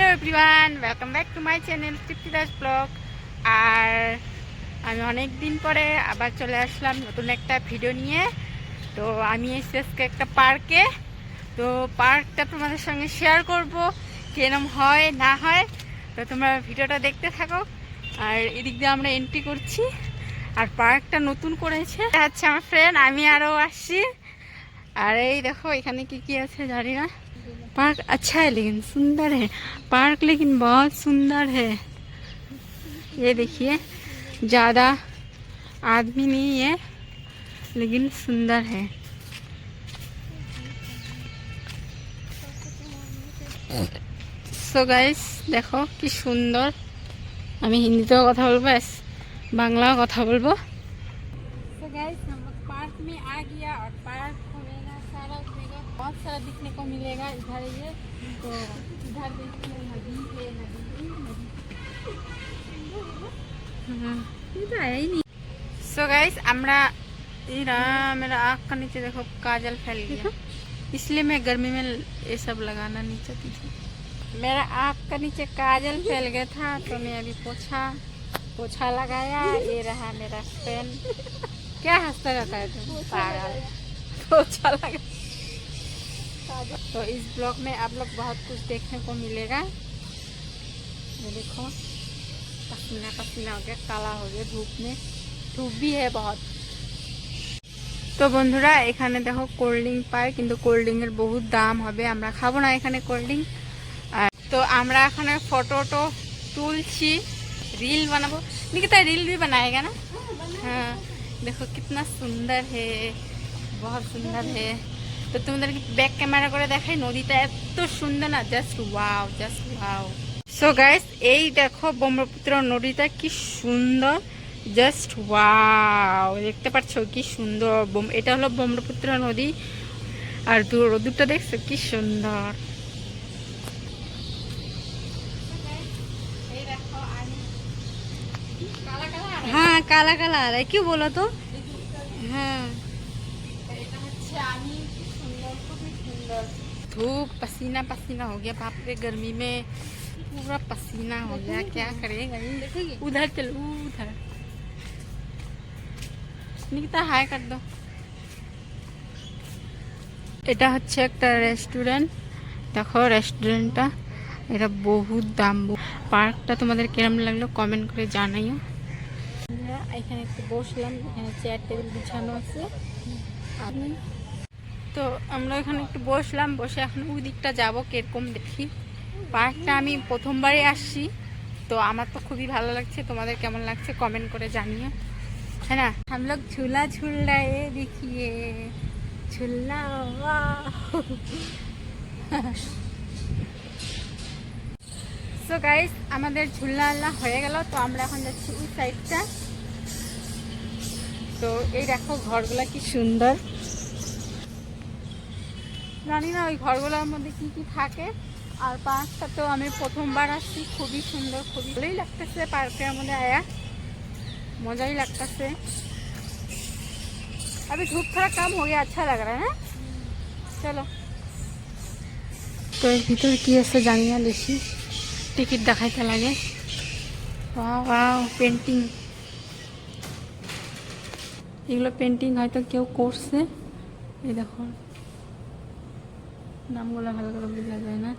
Hello everyone welcome back to my channel Tripti Das blog আর আমি অনেক দিন পরে আবার চলে আসলাম নতুন একটা ভিডিও নিয়ে। তো আমি এসেছি আজকে একটা পার্কে তো পার্কটা তোমাদের সঙ্গে শেয়ার করব, কিরম হয়, না হয়। তো তোমরা ভিডিওটা দেখতে থাকো। আর এদিক দিয়ে আমরা এন্ট্রি করছি। আর পার্কটা নতুন করেছে। আচ্ছা আমার ফ্রেন্ড আমি আরও আসছি। আর এই দেখো, এখানে কি কি আছে জানি না। पार्क अच्छा है लेकिन सुंदर है पार्क लेकिन बहुत सुंदर है ये देखिए ज़्यादा आदमी नहीं है लेकिन सुंदर है সো গাইস দেখো কি সুন্দর আমি হিন্দিতেও কথা বলবো ব্যাস বাংলাও কথা বলবো तो गाइस हम लोग पार्क में आ गया बहुत सारा दिखने को मिलेगा इधर ये। तो इधर देखिए नदी है नदी नदी हाँ, ये तो सो गाइस हमरा मेरा आँख का नीचे देखो काजल फैल गया। इसलिए मैं गर्मी में ये सब लगाना नहीं चाहती थी। मेरा आँख का नीचे काजल फैल गया था तो मैं अभी पोछा पोछा लगाया ये रहा मेरा पेन क्या हंसता रहता है तुम? पागल। पोछा लगा तो इस ब्लॉग में आप लोग बहुत कुछ देखने को मिलेगा ये देखो पसीना पसीना हो गया काला हो गया धूप में धूप भी है बहुत তো বন্ধুরা এখানে দেখো কোল্ড ড্রিঙ্ক পায় কিন্তু কোল্ড ড্রিঙ্কের বহুত দাম হবে আমরা খাবো না এখানে কোল্ড ড্রিঙ্ক আর তো আমরা এখানে ফটো টো তুলছি रील बनाबो निकिता रील भी बनाएगा ना हाँ देखो कितना सुंदर है बहुत सुंदर है তো তোমাদেরকে ব্যাক ক্যামেরা করে দেখাই, নদীটা এত সুন্দর না just wow just wow so guys এই দেখো ব্রহ্মপুত্র নদীটা কি সুন্দর জাস্ট ওয়াও দেখতে পাচ্ছো কি সুন্দর এটা হলো ব্রহ্মপুত্র নদী। আর রোদুরটা দেখছ কি সুন্দর। হ্যাঁ কালা কালা আর কি বলো তো? হ্যাঁ। এটা হচ্ছে আমি কি সুন্দর খুবই সুন্দর धूप पसीना पसीना हो गया बाप रे गर्मी में पूरा पसीना हो गया क्या करेगा ये? उधर चलो उधर निकिता हाय कर दो এটা হচ্ছে একটা রেস্টুরেন্ট দেখো রেস্টুরেন্টটা এটা বহুত দাম পার্কটা তোমাদের কিরম লাগলো কমেন্ট করে জানাইও আমরা এখানে একটু বসলাম এখানে চেয়ার টেবিল বিছানো আছে আমি তো আমরা এখানে একটু বসলাম বসে এখন ওই দিকটা যাব কীরকম দেখি। পার্কটা আমি প্রথমবারে আসছি তো আমার তো খুবই ভালো লাগছে। তোমাদের কেমন লাগছে কমেন্ট করে জানিও। হ্যাঁ না? লোক ঝুলা ঝুল রে দেখিয়ে ঝুলা সো গাইস আমাদের ঝুলনা আল্লাহ হয়ে গেল তো আমরা এখন যাচ্ছি ওই সাইডটা তো এই দেখো ঘরগুলা কি সুন্দর। জানি না ওই ঘরগুলোর মধ্যে কি কি থাকে আর পার্কটা তো আমি প্রথমবার আসছি খুবই সুন্দর খুবই ভালোই লাগতেছে পার্কের মধ্যে আয়া মজাই লাগতেছে अभी धूप थोड़ा कम हो गया अच्छा लग रहा है ना चलो তো এর ভিতর কি আছে জানি না বেশি টিকিট দেখাইতে লাগে ওয়াও ওয়াও পেন্টিং এগুলো পেন্টিং হয়তো কেউ করছে এই দেখো নামগুলো ভালো করে বোঝা যায় না।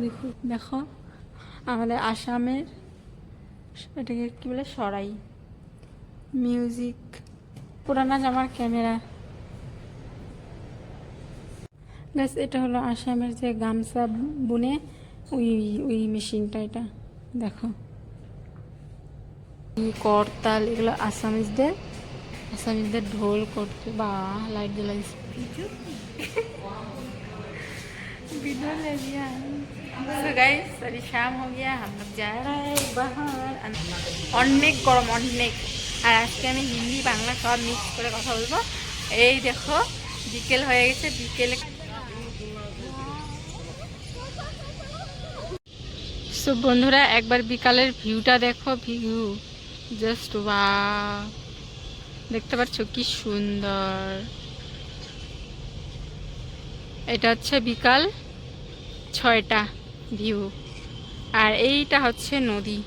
দেখো দেখো, আমাদের আসামের এটাকে কী বলে? সরাই। মিউজিক। পুরানা জামার ক্যামেরা। গাছ এটা হলো আসামের যে গামছা বুনে ওই ওই মেশিনটা এটা। দেখো। করতাল, এগুলো আসামিজদের। আসামিজদের ঢোল করতে বা, লাইট জ্বালাই तो गाइस अभी शाम हो गया हम लोग जा रहे हैं बाहर অনেক গরম অনেক আর আজকে আমি হিন্দি বাংলা সব মিক্স করে কথা বলবো এই দেখো বিকেল হয়ে গেছে বিকেলে সো বন্ধুরা একবার বিকালের ভিউটা দেখো ভিউ জাস্ট ওয়া দেখতে পাচ্ছ কি সুন্দর এটা হচ্ছে বিকাল ছয়টা ভিউ আর এইটা হচ্ছে নদী।